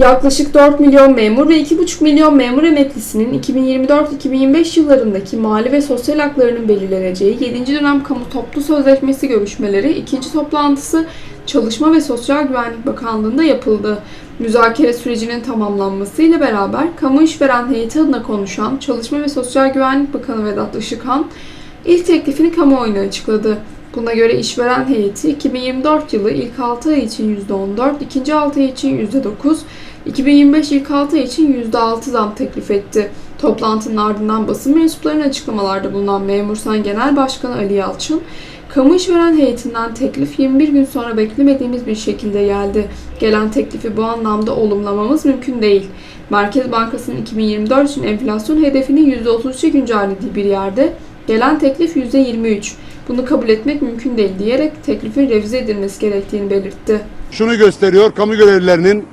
Yaklaşık 4 milyon memur ve 2,5 milyon memur emeklisinin 2024-2025 yıllarındaki mali ve sosyal haklarının belirleneceği 7. dönem kamu toplu sözleşmesi görüşmeleri ikinci toplantısı Çalışma ve Sosyal Güvenlik Bakanlığı'nda yapıldı. Müzakere sürecinin tamamlanmasıyla beraber kamu işveren heyeti adına konuşan Çalışma ve Sosyal Güvenlik Bakanı Vedat Işıkhan ilk teklifini kamuoyuna açıkladı. Buna göre işveren heyeti 2024 yılı ilk 6 ay için %14, ikinci 6 ay için %9, 2025 ilk 6 ay için %6 zam teklif etti. Toplantının ardından basın mensuplarına açıklamalarda bulunan Memursan Genel Başkanı Ali Yalçın, Kamu işveren heyetinden teklif 21 gün sonra beklemediğimiz bir şekilde geldi. Gelen teklifi bu anlamda olumlamamız mümkün değil. Merkez Bankası'nın 2024 için enflasyon hedefini %33'e güncellediği bir yerde gelen teklif %23. Bunu kabul etmek mümkün değil diyerek teklifin revize edilmesi gerektiğini belirtti. şunu gösteriyor. Kamu görevlilerinin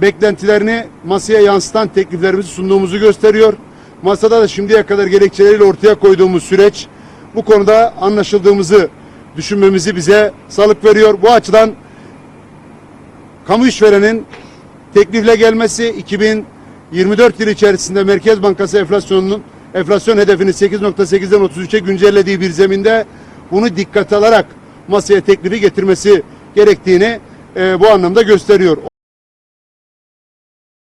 beklentilerini masaya yansıtan tekliflerimizi sunduğumuzu gösteriyor. Masada da şimdiye kadar gerekçeleriyle ortaya koyduğumuz süreç bu konuda anlaşıldığımızı düşünmemizi bize salık veriyor. Bu açıdan kamu işverenin teklifle gelmesi 2024 yılı içerisinde Merkez Bankası enflasyonunun enflasyon hedefini 8.8'den 33'e güncellediği bir zeminde bunu dikkate alarak masaya teklifi getirmesi gerektiğini e, bu anlamda gösteriyor.